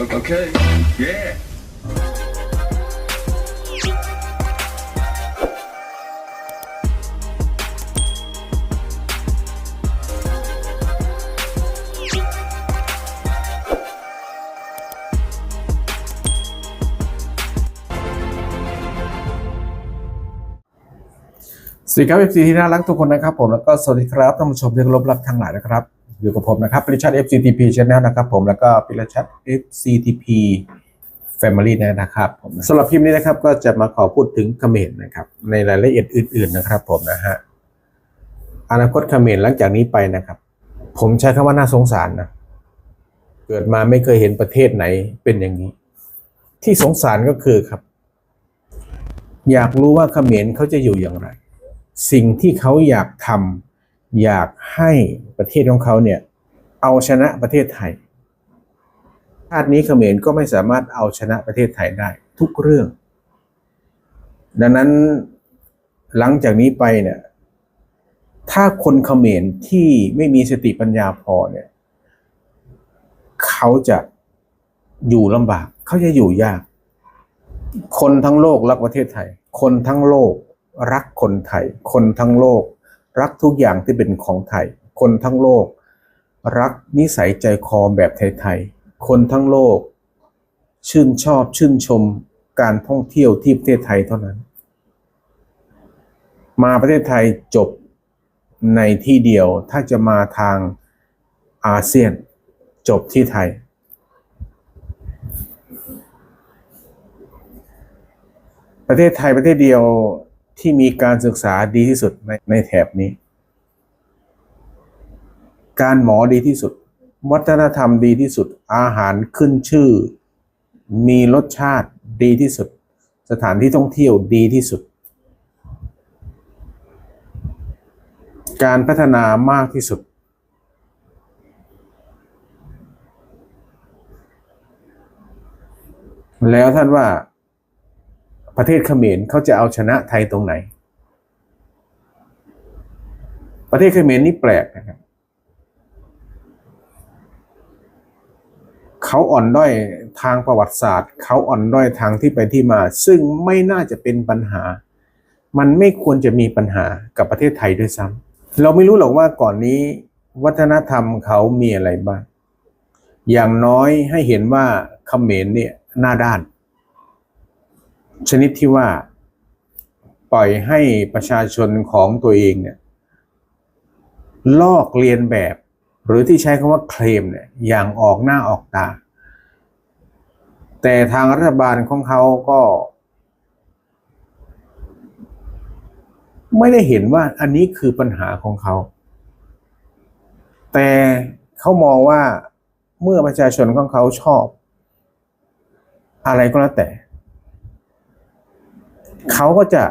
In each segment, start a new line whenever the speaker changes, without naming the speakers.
Okay. Yeah.
สวัสดีครับเอฟซีที่น่ารักทุกคนนะครับผมแล้วก็สวัสดีครับท่านผู้ชมที่เคารพรักทั้งหลายนะครับ อยู่กับผมนะครับปิรชัด FCTP Channel นะครับผมแล้วก็ปิรชัด FCTP Family นะครับผมสำหรับคลิปนี้นะครับก็จะมาขอพูดถึงเขมรนะครับ ในรายละเอียดอื่น ๆนะครับ ผมนะฮะอนาคตเขมรหลังจากนี้ไปนะครับ ผมใช้คำว่าน่าสงสารนะเกิดมาไม่เคยเห็นประเทศไหนเป็นอย่างนี้ ที่สงสารก็คือครับ อยากรู้ว่าเขมรเขาจะอยู่อย่างไร สิ่งที่เขาอยากทำ อยากให้ประเทศของเขาเนี่ยเอาชนะประเทศไทย ชาตินี้เขมรก็ไม่สามารถเอาชนะประเทศไทยได้ ทุกเรื่อง ดังนั้นหลังจากนี้ไปเนี่ย ถ้าคนเขมรที่ไม่มีสติปัญญาพอเนี่ย เขาจะอยู่ลำบาก เขาจะอยู่ยาก คนทั้งโลกรักประเทศไทย คนทั้งโลกรักคนไทย คนทั้งโลก รักทุกอย่างที่เป็นของไทย คนทั้งโลก รักนิสัยใจคอแบบไทยๆ คนทั้งโลก ชื่นชอบชื่นชมการท่องเที่ยวที่ประเทศไทยเท่านั้น มาประเทศไทยจบในที่เดียวถ้าจะมาทางอาเซียนจบที่ไทย ประเทศไทยประเทศเดียว ที่มีการศึกษาดีที่สุดในในแถบนี้ การหมอดีที่สุด วัฒนธรรมดีที่สุด อาหารขึ้นชื่อ มีรสชาติดีที่สุด สถานที่ท่องเที่ยวดีที่สุด การพัฒนามากที่สุด แล้วท่านว่า ประเทศเขมรเขาจะเอาชนะไทยตรงไหน ประเทศเขมรนี่แปลกนะครับเขาอ่อนด้อยทางประวัติศาสตร์ เขาอ่อนด้อยทางที่ไปที่มา ซึ่งไม่น่าจะเป็นปัญหา มันไม่ควรจะมีปัญหากับประเทศไทยด้วยซ้ำเราไม่รู้หรอกว่าก่อนนี้วัฒนธรรมเขามีอะไรบ้าง อย่างน้อยให้เห็นว่าเขมรเนี่ยหน้าด้าน ชนิดที่ว่าปล่อยให้ประชาชนของตัวเองเนี่ยลอกเลียนแบบ หรือที่ใช้คำว่าเคลมเนี่ยอย่างออกหน้าออกตา แต่ทางรัฐบาลของเขาก็ ไม่ได้เห็นว่าอันนี้คือปัญหาของเขา แต่เขามองว่าเมื่อประชาชนของเขาชอบ อะไรก็แล้วแต่ เขาก็จะ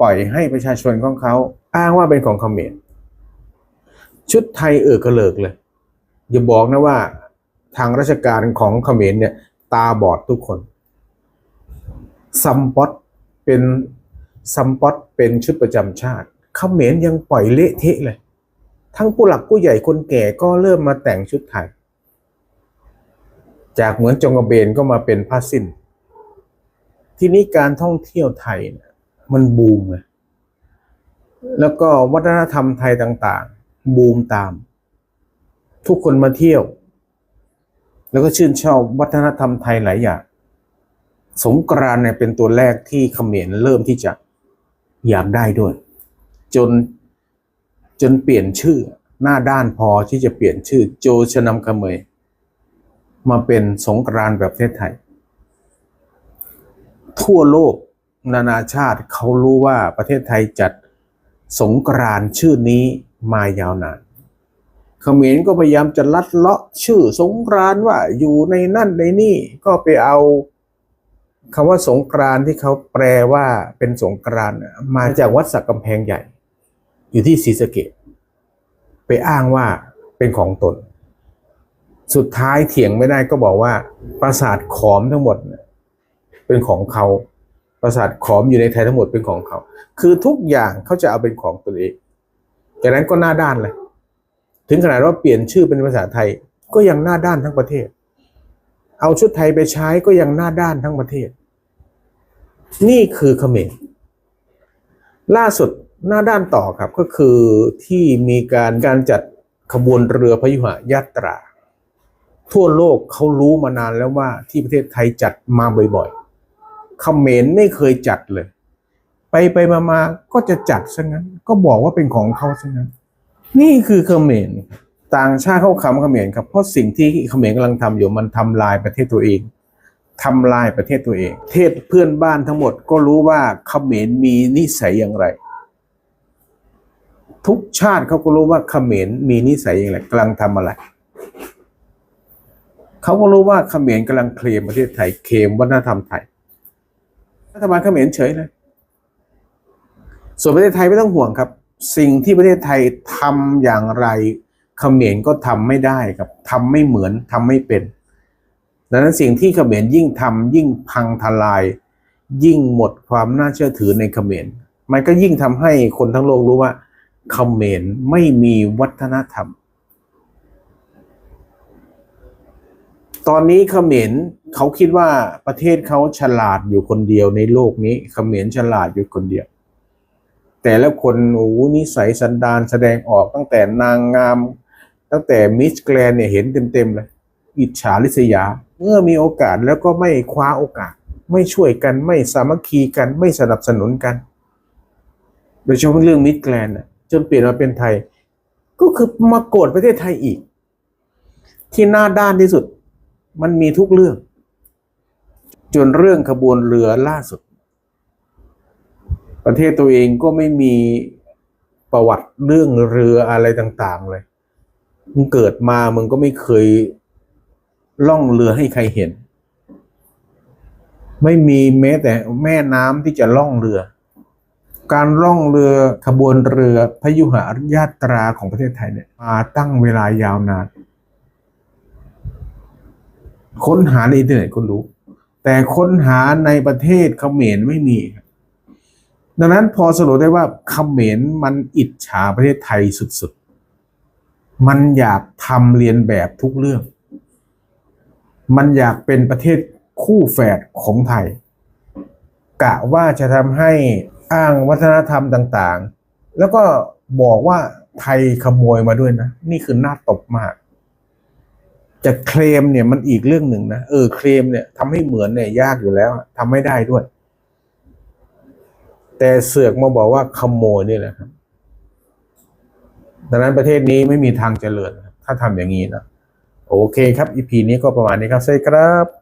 ปล่อยให้ประชาชนของเขาอ้างว่าเป็นของเขมรชุดไทยเออกระเลิกเลย อย่าบอกนะว่าทางราชการของเขมรเนี่ย ตาบอดทุกคนซัมปอตเป็นซัมปอตเป็นชุดประจำชาติเขมรยังปล่อยเละเทะเลย ทั้งผู้หลักผู้ใหญ่คนแก่ก็เริ่มมาแต่งชุดไทย จากเหมือนจงกระเบนก็มาเป็นผ้าสิ้น ทีนี้การท่องเที่ยวไทยเนี่ยมันบูมไงแล้วก็วัฒนธรรมไทยต่าง ๆ บูมตาม ทุกคนมาเที่ยว แล้วก็ชื่นชอบวัฒนธรรมไทยหลายอย่าง สงกรานเนี่ยเป็นตัวแรกที่เขมรเริ่มที่จะอยากได้ด้วย จนจนเปลี่ยนชื่อหน้าด้านพอที่จะเปลี่ยนชื่อโจชนำเขมรมาเป็นสงกรานแบบประเทศไทย ทั่วโลกนานาชาติเขารู้ว่าประเทศไทยจัดสงกรานชื่อนี้มายาวนานเขมรก็พยายามจะลัดเลาะชื่อสงกรานว่าอยู่ในนั่นในนี่ก็ไปเอาคำว่าสงกรานที่เขาแปลว่าเป็นสงกรานมาจากวัดสักกำแพงใหญ่ อยู่ที่ศรีสะเกดไปอ้างว่าเป็นของตน สุดท้ายเถียงไม่ได้ก็บอกว่าปราสาทขอมทั้งหมดเนี่ย เป็นของเขาปราสาทขอมอยู่ในไทยทั้งหมดเป็นของเขา คือทุกอย่างเขาจะเอาเป็นของตนเองจากนั้นก็หน้าด้านเลย ถึงขนาดว่าเปลี่ยนชื่อเป็นภาษาไทย ก็ยังหน้าด้านทั้งประเทศ เอาชุดไทยไปใช้ก็ยังหน้าด้านทั้งประเทศ นี่คือเขมรล่าสุดหน้าด้านต่อครับก็คือที่มีการการจัดขบวนเรือพยุหยาตรา ทั่วโลกเขารู้มานานแล้วว่าที่ประเทศไทยจัดมาบ่อยๆ เขมรไม่เคยจัดเลย ไปไปมามาก็จะจัดซะงั้น ก็บอกว่าเป็นของเขาซะงั้น นี่คือเขมรต่างชาติเขาคำเขมรครับเพราะสิ่งที่เขมรกำลังทำอยู่มันทำลายประเทศตัวเองทำลายประเทศตัวเอง เทศเพื่อนบ้านทั้งหมดก็รู้ว่าเขมรมีนิสัยอย่างไร ทุกชาติเขาก็รู้ว่าเขมรมีนิสัยอย่างไรกำลังทำอะไรเขาก็รู้ว่าเขมรกำลังเคลมประเทศไทยเคลมวัฒนธรรมไทย รัฐบาลเขมรเฉยเลย ส่วนประเทศไทยไม่ต้องห่วงครับ สิ่งที่ประเทศไทยทำอย่างไรเขมรก็ทำไม่ได้ครับทำไม่เหมือนทำไม่เป็นดังนั้นสิ่งที่เขมรยิ่งทำยิ่งพังทลาย ยิ่งหมดความน่าเชื่อถือในเขมรมันก็ยิ่งทำให้คนทั้งโลกรู้ว่าเขมรไม่มีวัฒนธรรม ตอนนี้เขมรเขาคิดว่าประเทศเขาฉลาดอยู่คนเดียวในโลกนี้เขมรฉลาดอยู่คนเดียว แต่ละคนโอ้โหนิสัยสันดานแสดงออกตั้งแต่นางงาม ตั้งแต่มิสแกรนเนี่ยเห็นเต็มๆเลย อิจฉาริษยา เมื่อมีโอกาสแล้วก็ไม่คว้าโอกาส ไม่ช่วยกันไม่สามัคคีกันไม่สนับสนุนกัน โดยเฉพาะเรื่องมิสแกรนน่ะจนเปลี่ยนมาเป็นไทย ก็คือมาโกรธประเทศไทยอีก ที่หน้าด้านที่สุด มันมีทุกเรื่อง จนเรื่องขบวนเรือล่าสุด ประเทศตัวเองก็ไม่มีประวัติเรื่องเรืออะไรต่างๆเลยมึงเกิดมามึงก็ไม่เคยล่องเรือให้ใครเห็น ไม่มีแม้แต่แม่น้ำที่จะล่องเรือ การล่องเรือขบวนเรือพยุหยาตราของประเทศไทยเนี่ยมาตั้งเวลายาวนาน ค้นหาในอินเทอร์เน็ตคุณรู้ แต่ค้นหาในประเทศเขมรไม่มี ดังนั้นพอสรุปได้ว่าเขมรมันอิจฉาประเทศไทยสุดๆ มันอยากทำเรียนแบบทุกเรื่อง มันอยากเป็นประเทศคู่แฝดของไทย กะว่าจะทำให้อ้างวัฒนธรรมต่างๆ แล้วก็บอกว่าไทยขโมยมาด้วยนะ นี่คือหน่าตบมาก จะเคลมเนี่ยมันอีกเรื่องหนึ่งนะเออเคลมเนี่ยทำให้เหมือนเนี่ยยากอยู่แล้วทำไม่ได้ด้วย แต่เสือกมาบอกว่าขโมยนี่แหละครับดังนั้นประเทศนี้ไม่มีทางเจริญถ้าทำอย่างนี้นะโอเคครับอีพีนี้ก็ประมาณนี้ครับสวัสดีครับ